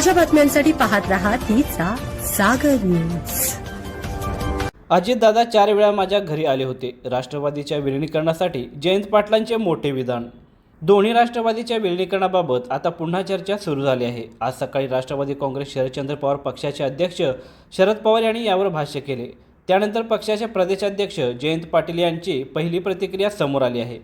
ताज्या बातम्यांसाठी पाहत राहा तिचा सागर न्यूज. अजितदादा चार वेळा माझ्या घरी आले होते. राष्ट्रवादीच्या विलिनीकरणासाठी जयंत पाटलांचे मोठे विधान. दोन्ही राष्ट्रवादीच्या विलिनीकरणाबाबत आता पुन्हा चर्चा सुरू झाली आहे. आज सकाळी राष्ट्रवादी काँग्रेस शरदचंद्र पवार पक्षाचे अध्यक्ष शरद पवार यांनी यावर भाष्य केले. त्यानंतर पक्षाचे प्रदेशाध्यक्ष जयंत पाटील यांची पहिली प्रतिक्रिया समोर आली आहे.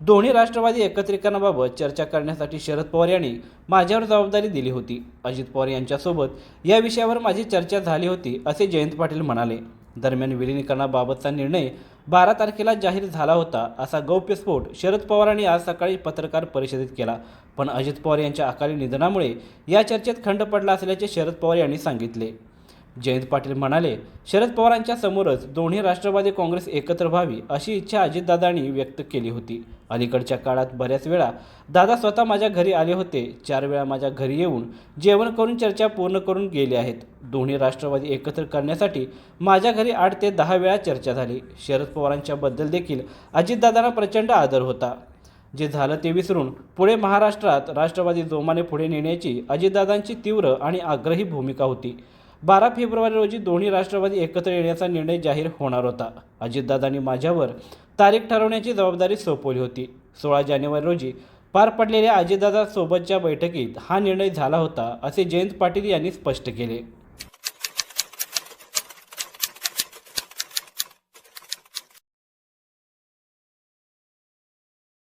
दोन्ही राष्ट्रवादी एकत्रीकरणाबाबत चर्चा करण्यासाठी शरद पवार यांनी माझ्यावर जबाबदारी दिली होती. अजित पवार यांच्यासोबत या विषयावर माझी चर्चा झाली होती असे जयंत पाटील म्हणाले. दरम्यान विलिनीकरणाबाबतचा निर्णय बारा तारखेला जाहीर झाला होता असा गौप्यस्फोट शरद पवारांनी आज सकाळी पत्रकार परिषदेत केला. पण अजित पवार यांच्या अकाली निधनामुळे या चर्चेत खंड पडला असल्याचे शरद पवार यांनी सांगितले. जयंत पाटील म्हणाले शरद पवारांच्या समोरच दोन्ही राष्ट्रवादी काँग्रेस एकत्र व्हावी अशी इच्छा अजितदादांनी व्यक्त केली होती. अलीकडच्या काळात बऱ्याच वेळा दादा स्वतः माझ्या घरी आले होते. चार वेळा माझ्या घरी येऊन जेवण करून चर्चा पूर्ण करून गेले आहेत. दोन्ही राष्ट्रवादी एकत्र करण्यासाठी माझ्या घरी आठ ते दहा वेळा चर्चा झाली. शरद पवारांच्याबद्दल देखील अजितदादांना प्रचंड आदर होता. जे झालं ते विसरून पुढे महाराष्ट्रात राष्ट्रवादी जोमाने पुढे नेण्याची अजितदादांची तीव्र आणि आग्रही भूमिका होती. बारा फेब्रुवारी रोजी दोन्ही राष्ट्रवादी एकत्र येण्याचा निर्णय जाहीर होणार होता. अजितदादांनी माझ्यावर तारीख ठरवण्याची जबाबदारी सोपवली होती. सोळा जानेवारी रोजी पार पडलेल्या अजितदादा सोबतच्या बैठकीत हा निर्णय झाला होता असे जयंत पाटील यांनी स्पष्ट केले.